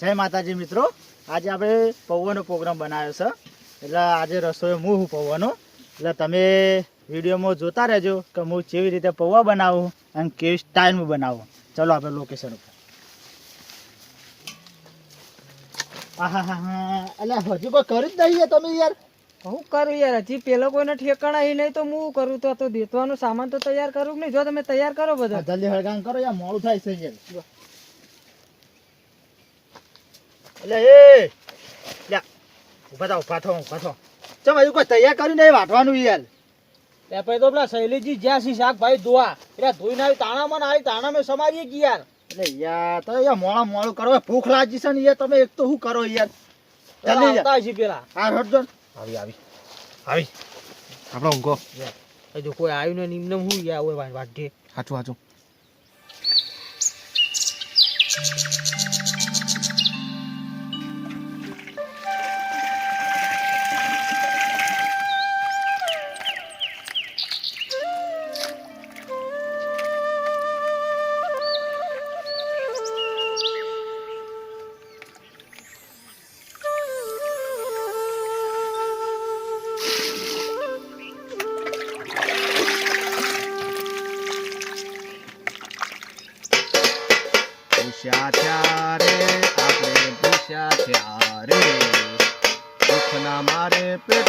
જય માતાજી મિત્રો. આજે આપણે પૌવાનો પ્રોગ્રામ બનાવ્યો છે. એટલે આજે રસોઈ હું હું પૌવાનો. એટલે તમે વિડીયોમાં જોતા રહેજો કે હું કેવી રીતે પૌવા બનાવું અને કેવી સ્ટાઇલમાં બનાવું. ચલો આપણે લોકેશન ઉપર. હા હા હા એટલે હજુ કોઈ કરી જ નહીં તમે યાર. હું કરું યાર. હજી પેલો કોઈને ઠેકાણા ઈ નહીં તો હું કરું? તો દેતવાનો સામાન તો તૈયાર કરું કે નહીં? જો તમે તૈયાર કરો બધા. જલ્દી હળગામ કરો યાર. મોડું થાય છે યાર. એટલે એ લ્યા ઊભા થા ઊભા થો ઊભા થો ચમ હજુ કોઈ તૈયાર કર્યું નહીં વાટવાનું યાર પછી તો પેલા શૈલેષજી જ્યાં સી શાકભાઈ ધોવા. એટલે ધોઈને આવી તાણામાં આવી તાણામાં સમારીએ કે યાર એટલે યાર તો યાર મોડા મોળું કરો. ભૂખ લાગી છે ને યાર તમે એક તો શું કરો યાર જલ્દી આવતા હશે પેલા. હા હટજો. આવી આવી. આવી. આપણે ઊંઘો. હજુ કોઈ આવ્યું ને નિમ્ન હું ગયા હોય વાટે સાચું સાચું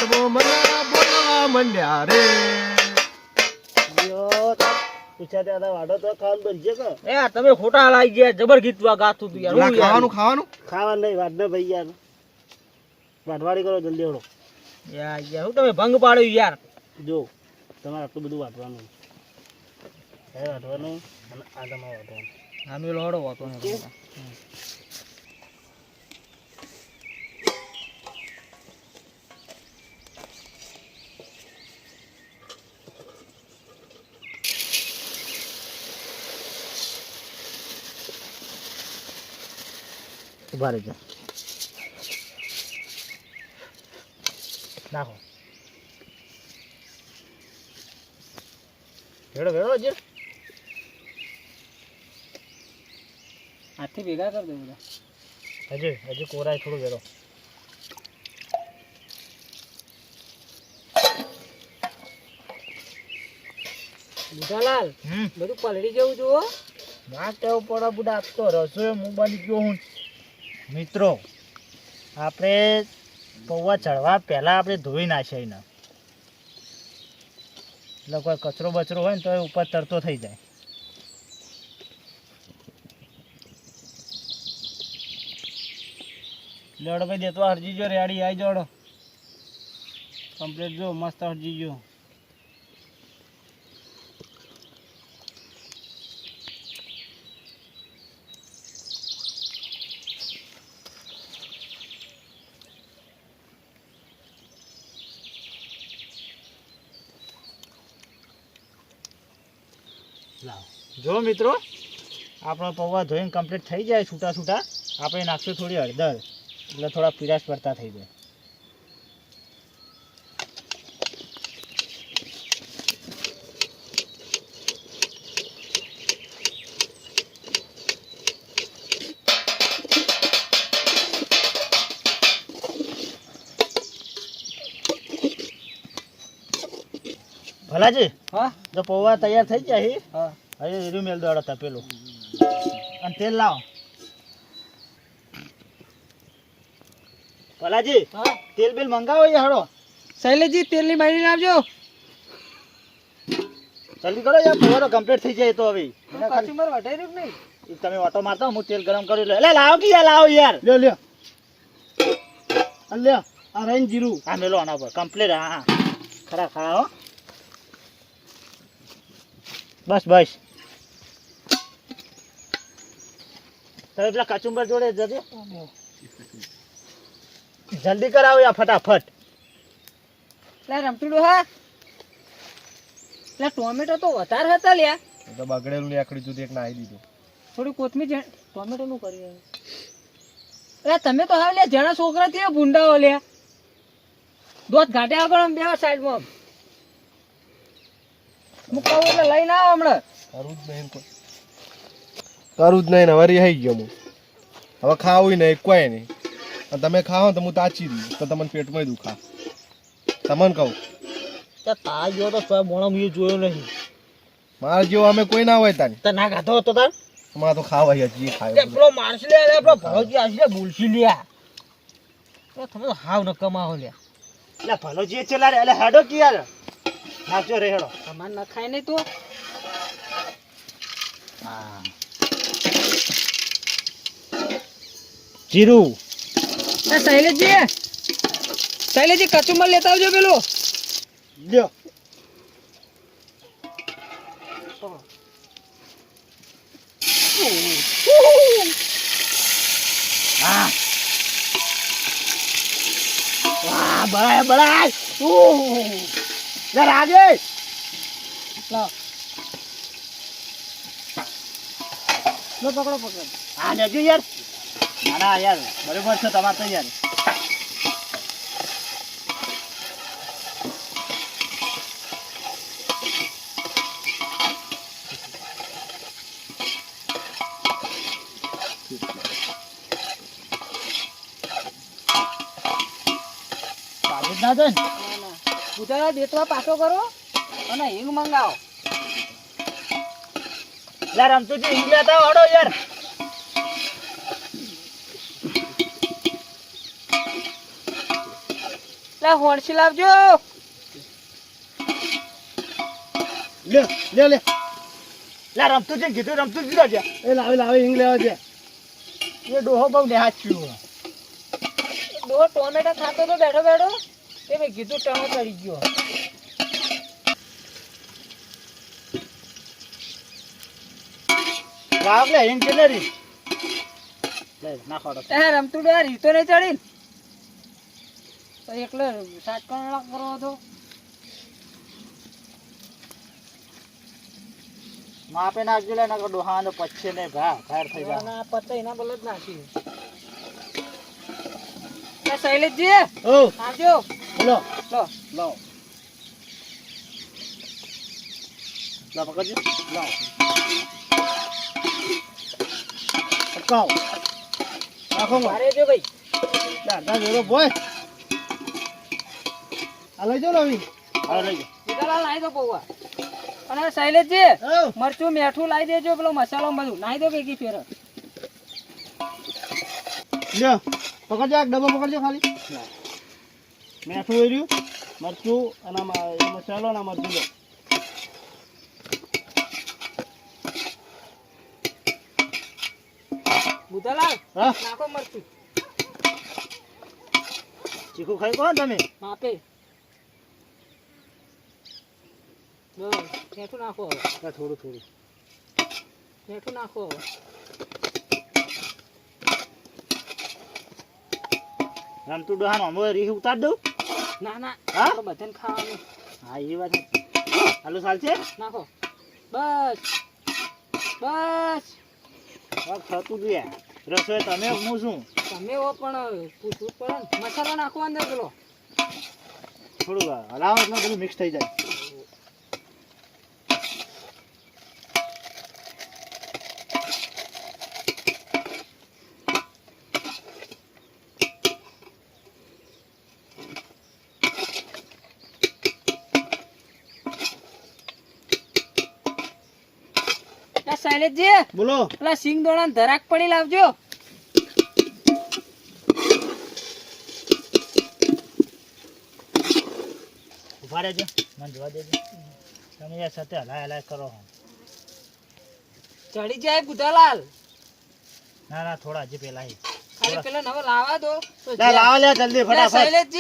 પેટમાં મને બોલવા મંડ્યા રે. યો, પૂછ્યા ત્યાં તો વાડો તો ખાવાનું બનશે કે? એ આ તમે ખોટા લાગી ગયા જબર ગીત ગાતું તું યાર. હું ખાવાનું ખાવાનું? ખાવાનું નહીં વાડ ને ભાઈ યાર વાટવાડી કરો જલ્દી હળો. યાર યાર હું તમે ભંગ પાડ્યું યાર. જો તમારે આટલું બધું વાટવાનું એ વાટવાનું અને આ તમારે વાટવાનું આમે લોડો હોતો ઊભા રહેજો. નાખો. ભેળો ભેળો જે હાથથી ભેગા કરી દે બધા. હજી હજી કોરાય થોડું ભેળો બુધાલાલ હમ. બધું પલળી જવું જુઓ. ના કેવું પડે બુડા આપતો રસોઈ હું બની ગયો હું. મિત્રો, આપણે પૌવા ચડવા પહેલાં આપણે ધોઈ નાખીએ એને. એટલે કોઈ કચરો બચરો હોય ને તો એ ઉપર તરતો થઈ જાય. લેવડો ભાઈ દેતો હરજી જો, રેડી આવી જોડો કમ્પ્લીટ જો, મસ્ત હરજી જો. જો મિત્રો આપણો પૌવા ધોઈને કમ્પ્લીટ થઈ જાય છૂટા છૂટા આપણે નાખશું થોડી હળદર એટલે થોડા પીરાશ પડતા થઈ જાય. ભલાજી હા? જો પૌવા તૈયાર થઈ ગયા હા. હવે એરું દોડ દોડો તપેલું અને તેલ લાવો. ભલાજી તેલ બેલ મંગાવો એ હળો શૈલેષજી તેલની મારી આવજો જલ્દી કરો યાર તો કમ્પ્લીટ થઈ જાય તો હવે. કસ્ટમર કચુંબર રહ્યું નહીં? તમે ઓટો મારતા હું તેલ ગરમ કરી લે એટલે લાવો કે યાર લાવો યાર. લ્યો લ્યો. લ્યો આ રહીને જીરું. હા મેલો આના પર કમ્પ્લીટ હા હા. ખરા ખરા હો. બસ બસ. તમે પેલા કચુંબર જોડે જજો. જલ્દી કરાવો યા ફટાફટ. લે રમતુડો હા. લે ટોમેટો તો વધારે હતા લ્યા. તો બગડેલું નીકળી જુદી એક નાઈ દીધું. થોડી કોથમીર ટોમેટો નું કરી અરે તમે તો હવે લ્યા જણા છોકરા થયા ભૂંડાઓ લ્યા. દોત ઘાટે આગળ આમ બેહો સાઈડમાં. મુકાવો એટલે લઈને આવો હમણાં. કરવું જ નહીં કોઈ. કરું જ નહીં ને વરી આવી ગયો હું હવે ખાવું નહીં કોઈ નહીં. અને તમે ખાઓ તો હું તાચી દઉં તો તમને પેટમાં દુખા તમને કહું. તો જેવો તો સોય મોણા મેં જોયો નહીં. માર જેવો અમે કોઈ ના હોય તાની. તો ના ખાધો હતો તાર? અમારે તો ખાવા હજી ખાય પેલો માણસ લે અરે પેલો ભરોજી આશી બોલશી લ્યા. તો તમે તો હાવ ન કમાવો લ્યા. એટલે ભલો જે છે લારે એટલે હેડો કી યાર નાખજો રે હેડો. તમાર ન ખાય નહીં તું? હા. જીરું. એ શૈલેષજી શૈલેષજી કચુંબર લેતા આવજો પેલું. લ્યો. બળાય બળાય ઉહ. આજે લો પકડો પકડો. હા લેજો યાર. ના ના યાર બરોબર છે તમારે તો યાર. ના? થાય ને ના. ના દેતવા પાછો કરો અને હિંગ મંગાવો. યાર આમ તો જે ઇંગ્લિશ હતા વાળો યાર. લે હોણસી લાવજો. લે લે લે. લે રમતું છે કીધું રમતું જ છે એ લાવે લાવે હિંગ લેવા છે એ ડોહો બહુ દેહાચ્યું ડોહો. ટોમેટા ખાતો તો બેઠો બેઠો. એ મેં કીધું ટણો ચડી ગયો. લાવ લે હિંગ રી. લે નાખો તો એ રમતું યાર રીતો નહીં ચડી ને. તો એકલો સાત કલાક કરો હતો માપે નાખજો લે નકર ડોહા ને પચ્છે ને ભા ફાયર થઈ જાય ના પત્તા એના બલ જ નાખી એ શૈલેષજી ઓ. આવજો. લો. લો. લો. લો પકડજો લો. પકાવ નાખો મારે જો ભાઈ. દાદા બોય. આ લઈ જાઓ લવી હા લઈ સીતાલાલ નાઈ દો પૌવા. અને શૈલેષજી જાઓ મરચું મીઠું લાવી દેજો પેલો મસાલો બધું. નાઈ દો ભેગી ફેર. લ્યો પકડજો એક ડબ્બો પકડજો ખાલી. મેઠું રહ્યું મરચું અને મસાલો અને મરચું લો બુધાલાલ નાખો મરચું. ચીકુ ખાઈ કોણ તમે? માપે. મીઠું નાખો હવે. થોડું થોડું. ઠેઠું નાખો હવે. આમ તું ડોહાનો અમે રીહ ઉતાર દઉં? ના ના હા? બધાને ખાવાનું. હા એ વાત હાલો ચાલ છે. નાખો. બસ બસ. થતું જોઈએ. રસોઈ તમે હું શું તમે હો પણ પૂછવું પડે મસાલો નાખો અંદર પેલો. થોડું હલાવો એટલે બધું મિક્સ થઈ જાય. એ બોલો. પેલા સિંગ દોણા ધરાક પડી લાવજો. ઊભા રહેજો. મને જોવા દેજો. તમે યાર સાથે હલાય હલાય કરો ચડી જાય બુધાલાલ ના ના થોડા હજી પેલા હી. ખાલી પેલા નવો લાવા દો. લાવો લે જલ્દી ફટાફટ.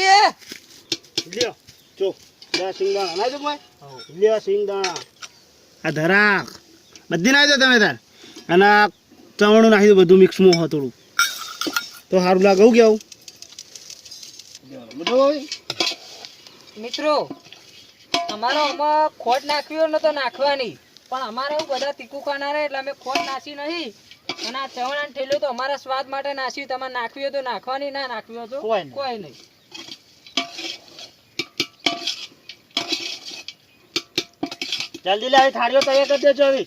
લ્યો ચો લે ભાઈ લ્યો આ ધરાક. બધી નાખી દો તમે તાર. અને આ ચવાણું નાખી દો બધું મિક્સમાં હો થોડું તો સારું લાગે હું કેવું? બધું મિત્રો અમારો આમાં ખોટ નાખવી હોય તો નાખવાની. પણ અમારે એવું બધા તીખું ખાનારા એટલે અમે ખોટ નાસી નહીં. અને આ ચવણા ઠેલો તો અમારા સ્વાદ માટે નાસી તમારે નાખવી હોય તો નાખવાની ના નાખવી હોય તો કોઈ નહીં. જલ્દી લાવી આવી થાળીઓ તૈયાર કરી દેજો હવે.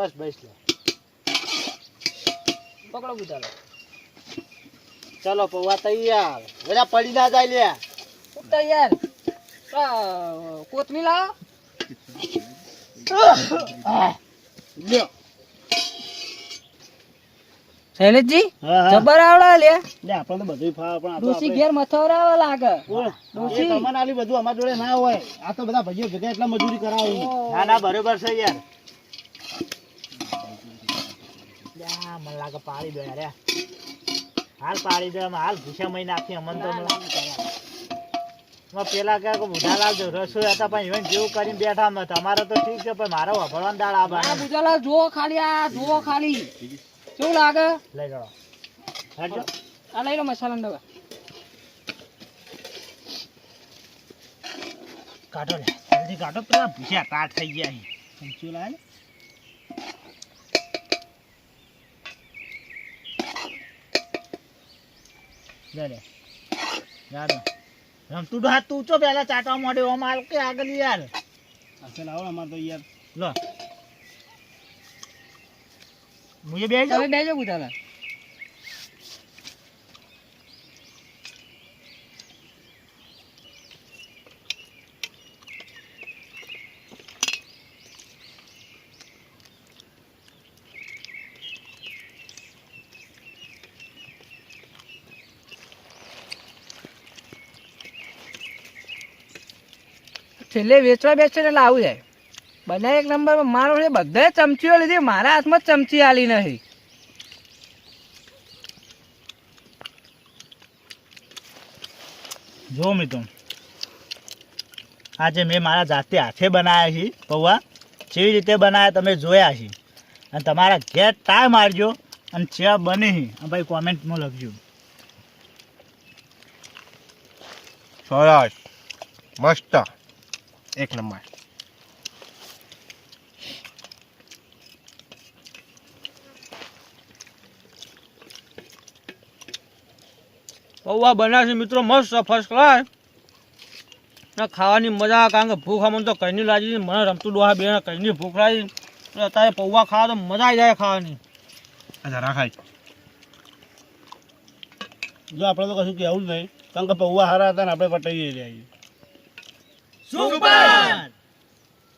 બસ બસ લે. પકડો બુધાલા ચલો પૌવા તૈયાર. બધા પડી ના જાય લે. તૈયાર. આ, કોથમીર લાવો. લ્યો. શૈલેષજી હા હા. જબર આવડા લે. લે આપણે તો બધું ફાવે પણ ડોસી ઘેર મથવરાવા લાગે. ઓય, ડોશી. આલી બધું અમારા જોડે ના હોય. આ તો બધા ભાઈઓ ભેગા એટલા મજૂરી કરાવું. ના ના બરોબર છે યાર લ્યા, મને લાગે પાડી દો યાર હાલ પાડી દો હાલ ભૂસા મહિને નાખી અમન તો પેલા કે બુઢા લાવજો રસોઈ હતા પણ ઇવન જેવું કરીને બેઠા અમે તમારે તો ઠીક છે પણ મારો વભળવાનું દાળ આ બુધાલા જુઓ ખાલી આ જુઓ ખાલી. કેવું લાગે? લઈ હેડજો. આ લઈ લો મસાલા ડબા કાઢો લે. જલ્દી કાઢો. પેલા ભૂસ્યા કાટ થઈ ગયા અહીં સમચ્યું લે યાર રમતું હાથ તું ચો પેલા ચાટવા માંડ્યો આમ હાલ કે આગળ યાર. અસલ આવો અમાર તો યાર. લો. મુજે બે જાઓ તમે બેજો બુધાલા છેલ્લે વેચવા બેસે એટલે આવું જાય. બધા એક નંબર મારો છે બધાએ ચમચીઓ લીધી મારા હાથમાં જ ચમચી આલી નથી. જો મિત્રો આજે મેં મારા જાતે હાથે બનાવ્યા છે પૌવા. કેવી રીતે બનાવ્યા તમે જોયા છે. અને તમારા ઘેર ટ્રાય મારજો અને ચેવા બને છે ભાઈ કોમેન્ટમાં લખજો. સરસ. મસ્ત. એક નંબર. પૌવા બનાવશે મિત્રો મસ્ત ફર્સ્ટ ક્લાસ ને ખાવાની મજા કારણ કે ભૂખ અમને તો કઈની લાગી. મને રમતું ડોહા બે કઈની ભૂખ લાગી. અત્યારે પૌવા ખાવા તો મજા આવી જાય ખાવાની. જરા ખાઈ જો આપણે તો કશું કહેવું જ નહીં. કારણ કે પૌવા હારા હતા ને આપણે પટાઈ રહ્યા છીએ. 主办。